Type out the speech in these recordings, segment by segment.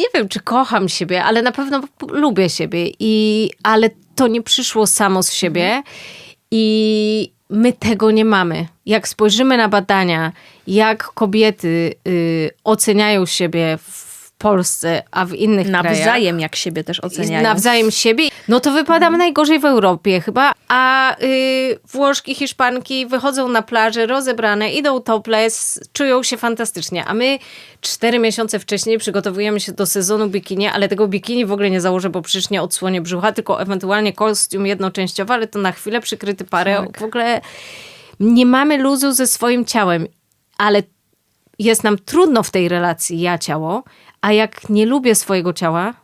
nie wiem, czy kocham siebie, ale na pewno lubię siebie. I, ale to nie przyszło samo z siebie i my tego nie mamy. Jak spojrzymy na badania, jak kobiety y, oceniają siebie w Polsce, a w innych krajach. Nawzajem jak siebie też oceniają. Nawzajem siebie, no to wypadamy najgorzej w Europie chyba, a y, Włoszki, Hiszpanki wychodzą na plażę rozebrane, idą topless, czują się fantastycznie, a my cztery miesiące wcześniej przygotowujemy się do sezonu bikini, ale tego bikini w ogóle nie założę, bo przecież nie odsłonię brzucha, tylko ewentualnie kostium jednoczęściowy, ale to na chwilę przykryty parę. Tak. W ogóle nie mamy luzu ze swoim ciałem, ale jest nam trudno w tej relacji ja-ciało, a jak nie lubię swojego ciała,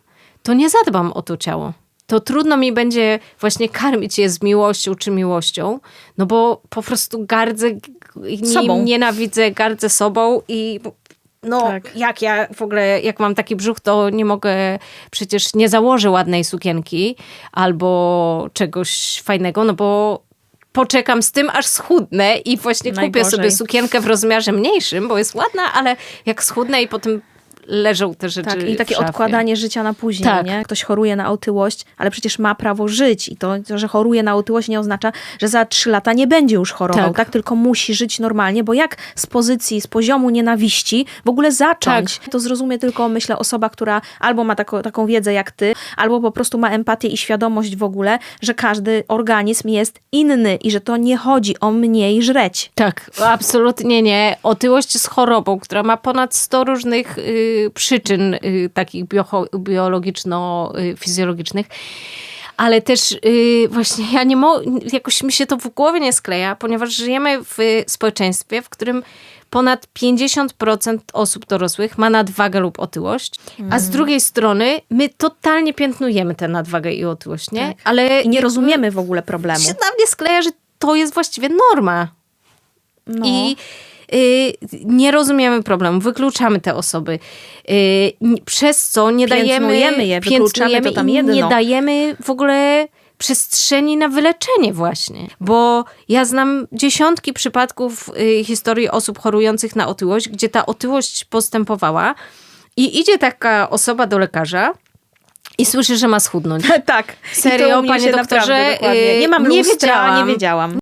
to nie zadbam o to ciało. To trudno mi będzie właśnie karmić je z miłością czy miłością, no bo po prostu gardzę Sobą. nienawidzę, gardzę sobą i no Tak. jak ja w ogóle, jak mam taki brzuch, to nie mogę, przecież nie założę ładnej sukienki albo czegoś fajnego, no bo poczekam z tym, aż schudnę i właśnie kupię Najgorzej. sobie sukienkę w rozmiarze mniejszym, bo jest ładna, ale jak schudnę i potem leżą te rzeczy Tak, i takie odkładanie życia na później, Tak. nie? Ktoś choruje na otyłość, ale przecież ma prawo żyć i to, że choruje na otyłość nie oznacza, że za trzy lata nie będzie już chorował, Tak. tak. Tylko musi żyć normalnie, bo jak z pozycji, z poziomu nienawiści w ogóle zacząć? Tak. To zrozumie tylko, myślę, osoba, która albo ma taką, taką wiedzę jak ty, albo po prostu ma empatię i świadomość w ogóle, że każdy organizm jest inny i że to nie chodzi o mniej żreć. Tak, absolutnie nie. Otyłość jest chorobą, która ma ponad 100 różnych y, przyczyn y, takich biologiczno-fizjologicznych. Ale też y, właśnie ja nie mogę, jakoś mi się to w głowie nie skleja, ponieważ żyjemy w społeczeństwie, w którym ponad 50% osób dorosłych ma nadwagę lub otyłość, a z drugiej strony my totalnie piętnujemy tę nadwagę i otyłość, nie? Ale I nie rozumiemy w ogóle problemu. się na mnie skleja, że to jest właściwie norma. No. I y, nie rozumiemy problemu, wykluczamy te osoby, y, przez co nie dajemy, Piętnujemy je, wykluczamy, to tam i nie jedno. dajemy w ogóle przestrzeni na wyleczenie właśnie. Bo ja znam dziesiątki przypadków y, historii osób chorujących na otyłość, gdzie ta otyłość postępowała i idzie taka osoba do lekarza i słyszy, że ma schudnąć. tak. Serio, panie doktorze, naprawdę dokładnie. y, Nie mam nie lustra, wiedziałam. nie wiedziałam.